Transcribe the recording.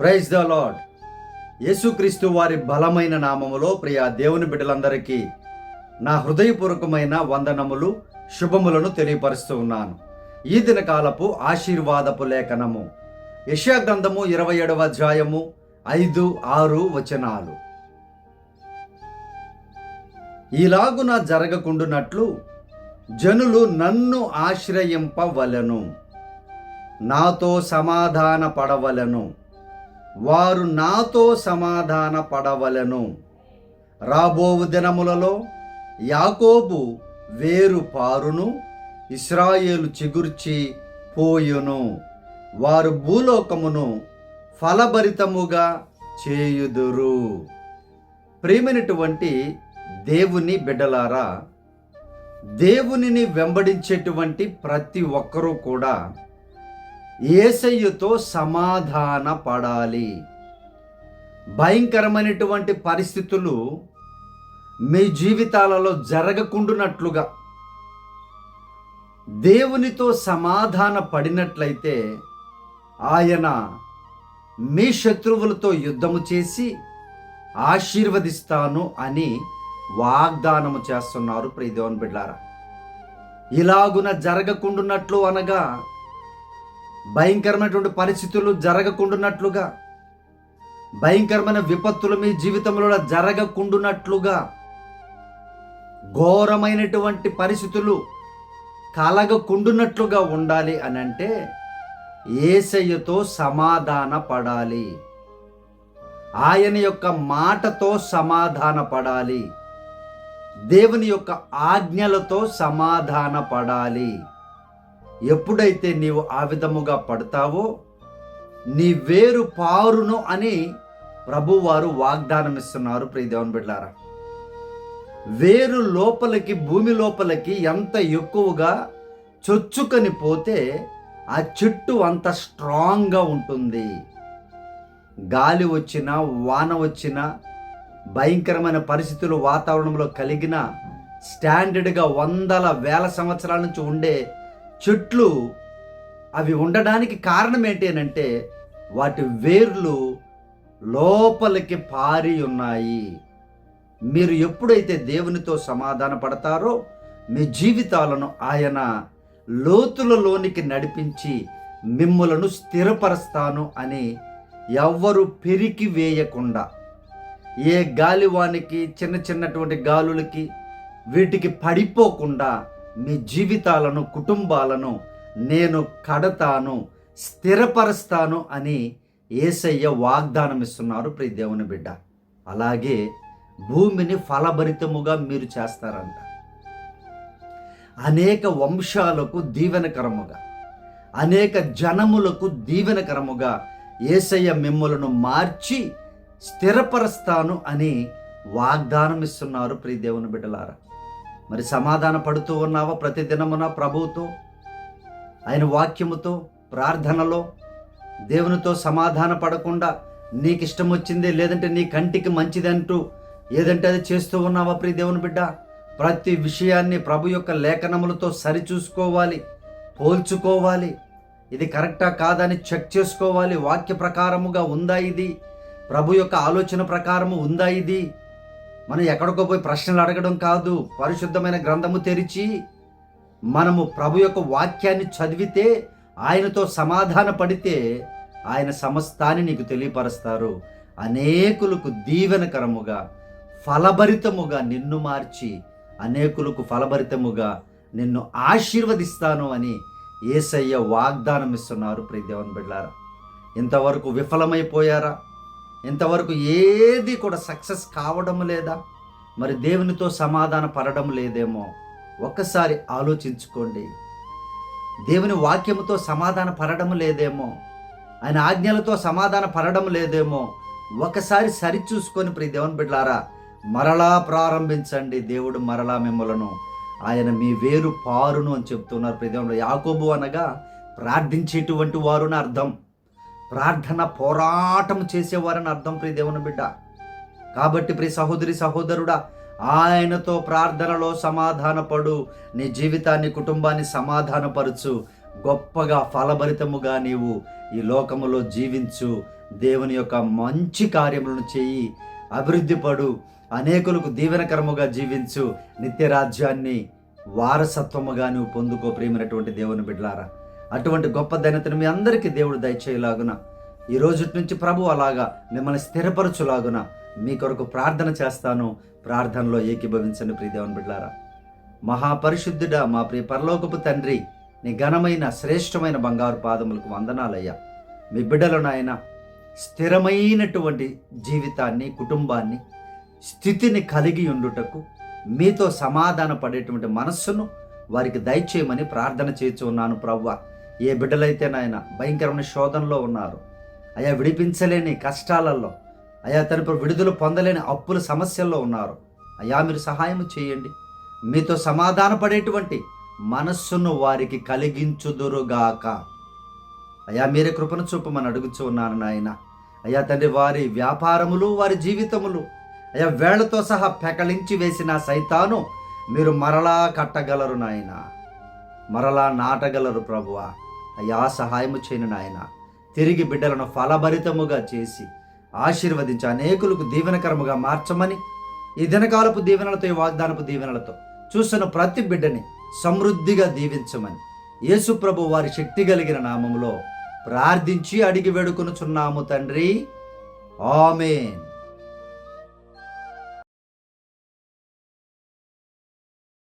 Praise the lord యేసుక్రీస్తు వారి బలమైన నామములో ప్రియ దేవుని బిడ్డలందరికీ నా హృదయపూర్వకమైన వందనములు శుభములను తెలియపరుస్తూ ఉన్నాను. ఈ దినకాలపు ఆశీర్వాదపు లేఖనము. యశాగ్రంథము ఇరవై ఏడవ అధ్యాయము ఐదు ఆరు వచనాలు. ఇలాగున జరగకుండునట్లు జనులు నన్ను ఆశ్రయింపవలను. నాతో సమాధాన పడవలను వారు నాతో సమాధాన పడవలను. రాబోవు దినములలో యాకోబు వేరు పారును ఇస్రాయేలు చిగుర్చి పోయును. వారు భూలోకమును ఫలభరితముగా చేయుదురు. ప్రేమైనటువంటి దేవుని బిడ్డలారా దేవునిని వెంబడించేటువంటి ప్రతి ఒక్కరూ కూడా ఏసయ్యతో సమాధాన పడాలి. భయంకరమైనటువంటి పరిస్థితులు మీ జీవితాలలో జరగకుండునట్లుగా. దేవునితో సమాధాన పడినట్లయితే ఆయన మీ శత్రువులతో యుద్ధము చేసి ఆశీర్వదిస్తాను అని వాగ్దానము చేస్తున్నారు ప్రియదేవన్ బిడ్లారా. ఇలాగున జరగకుండునట్లు అనగా భయంకరమైనటువంటి పరిస్థితులు జరగకుండా భయంకరమైన విపత్తులు మీ జీవితంలో జరగకుండా ఘోరమైనటువంటి పరిస్థితులు కలగకుండునట్లుగా ఉండాలి అని అంటే ఏసయ్యతో సమాధాన పడాలి ఆయన యొక్క మాటతో సమాధాన పడాలి దేవుని యొక్క ఆజ్ఞలతో సమాధాన పడాలి ఎప్పుడైతే నీవు ఆ విధముగా పడతావో నీ వేరు పారును అని ప్రభువారు వాగ్దానం ఇస్తున్నారు ప్రియదేవన్ బిడ్డారా వేరు లోపలికి భూమి లోపలికి ఎంత ఎక్కువగా చొచ్చుకొని పోతే ఆ చెట్టు అంత స్ట్రాంగ్గా ఉంటుంది. గాలి వచ్చినా వాన వచ్చినా భయంకరమైన పరిస్థితులు వాతావరణంలో కలిగిన స్టాండర్డ్గా వందల వేల సంవత్సరాల నుంచి ఉండే చెట్లు అవి ఉండడానికి కారణం ఏంటి అని అంటే వాటి వేర్లు లోపలికి పారి ఉన్నాయి. మీరు ఎప్పుడైతే దేవునితో సమాధాన పడతారో మీ జీవితాలను ఆయన లోతులలోనికి నడిపించి మిమ్ములను స్థిరపరుస్తాను అని ఎవ్వరు పెరికి వేయకుండా ఏ గాలివానికి చిన్న చిన్నటువంటి గాలులకి వీటికి పడిపోకుండా మీ జీవితాలను కుటుంబాలను నేను కడతాను స్థిరపరుస్తాను అని ఏసయ్య వాగ్దానం ఇస్తున్నారు ప్రియ దేవుని బిడ్డ. అలాగే భూమిని ఫలభరితముగా మీరు చేస్తారంట. అనేక వంశాలకు దీవెనకరముగా అనేక జనములకు దీవెనకరముగా ఏసయ్య మిమ్మలను మార్చి స్థిరపరుస్తాను అని వాగ్దానం ఇస్తున్నారు ప్రియ దేవుని బిడ్డలారా. మరి సమాధాన పడుతూ ఉన్నావా ప్రతి దినమున ప్రభువుతో? ఆయన వాక్యముతో ప్రార్థనలో దేవునితో సమాధాన పడకుండా నీకు ఇష్టం వచ్చింది లేదంటే నీ కంటికి మంచిది అంటూ ఏదంటే అది చేస్తూ ఉన్నావా ప్రియ దేవుని బిడ్డ? ప్రతి విషయాన్ని ప్రభు యొక్క లేఖనములతో సరిచూసుకోవాలి పోల్చుకోవాలి. ఇది కరెక్టా కాదని చెక్ చేసుకోవాలి. వాక్య ప్రకారముగా ఉందా ఇది? ప్రభు యొక్క ఆలోచన ప్రకారము ఉందా ఇది? మనం ఎక్కడికో పోయి ప్రశ్నలు అడగడం కాదు పరిశుద్ధమైన గ్రంథము తెరిచి మనము ప్రభు యొక్క వాక్యాన్ని చదివితే ఆయనతో సమాధాన పడితే ఆయన సమస్తాన్ని నీకు తెలియపరుస్తారు. అనేకులకు దీవెనకరముగా ఫలభరితముగా నిన్ను మార్చి అనేకులకు ఫలభరితముగా నిన్ను ఆశీర్వదిస్తాను అని ఏసయ్య వాగ్దానం ఇస్తున్నారు ప్రియ దేవన్ ఇంతవరకు విఫలమైపోయారా? ఇంతవరకు ఏది కూడా సక్సెస్ కావడం లేదా మరి దేవునితో సమాధాన పడడం లేదేమో ఒక్కసారి ఆలోచించుకోండి. దేవుని వాక్యముతో సమాధాన పడడం లేదేమో ఆయన ఆజ్ఞలతో సమాధాన పడడం లేదేమో ఒకసారి సరిచూసుకొని ప్రియ దేవుని బిడ్లారా మరలా ప్రారంభించండి దేవుడు మరలా మిమ్మలను. ఆయన మీ వేరు పారును అని చెప్తున్నారు ప్రతి యాకోబు అనగా ప్రార్థించేటువంటి వారుని అర్థం. ప్రార్థన పోరాటం చేసేవారని అర్థం ప్రియ దేవుని బిడ్డ. కాబట్టి ప్రియ సహోదరి సహోదరుడా ఆయనతో ప్రార్థనలో సమాధానపడు నీ జీవితాన్ని కుటుంబాన్ని సమాధానపరచు. గొప్పగా ఫలభరితముగా నీవు ఈ లోకములో జీవించు. దేవుని యొక్క మంచి కార్యములను చేయి. అభివృద్ధి పడు. అనేకులకు దీవెనకరముగా జీవించు. నిత్యరాజ్యాన్ని వారసత్వముగా నువ్వు పొందుకో ప్రేమైనటువంటి దేవుని బిడ్లారా అటువంటి గొప్ప ధన్యతను మీ అందరికీ దేవుడు దయచేయలాగున. ఈ రోజు నుంచి ప్రభు అలాగా మిమ్మల్ని స్థిరపరచులాగున మీ కొరకు ప్రార్థన చేస్తాను. ప్రార్థనలో ఏకీభవించండి ప్రియదేవన్ బిడ్డారా బిడ్లారా. మహాపరిశుద్ధుడా మా ప్రియ పరలోకపు తండ్రి నీ ఘనమైన శ్రేష్టమైన బంగారు పాదములకు వందనాలయ్యా. మీ బిడ్డలు నాయన స్థిరమైనటువంటి జీవితాన్ని కుటుంబాన్ని స్థితిని కలిగి ఉండుటకు మీతో సమాధాన పడేటువంటి మనస్సును వారికి దయచేయమని ప్రార్థన చేస్తున్నాను ప్రవ్వ ఏ బిడ్డలైతే నాయన భయంకరమైన శోధనలో ఉన్నారు. అయా విడిపించలేని కష్టాలలో అయా తనపు విడుదల పొందలేని అప్పుల సమస్యల్లో ఉన్నారు. అయా మీరు సహాయం చేయండి. మీతో సమాధాన పడేటువంటి మనస్సును వారికి కలిగించుదురుగాక. అయా మీరే కృపను చూపమని అడుగుచూ ఉన్నాను నాయన. అయ్యా తండ్రి వారి వ్యాపారములు వారి జీవితములు అయ్యా వేళ్ళతో సహా పెకలించి వేసిన సైతాను మీరు మరలా కట్టగలరు నాయనా. మరలా నాటగలరు ప్రభువా. అయ్యా సహాయము చేయను నాయన. తిరిగి బిడ్డలను ఫలభరితముగా చేసి ఆశీర్వదించి అనేకులకు దీవెనకరముగా మార్చమని ఈ దినకాలపు దీవెనలతో ఈ వాగ్దానపు దీవెనలతో చూసిన ప్రతి బిడ్డని సమృద్ధిగా దీవించమని యేసు ప్రభు వారి శక్తి కలిగిన నామములో ప్రార్థించి అడిగి వేడుకొనుచున్నాము తండ్రి. ఆమెన్.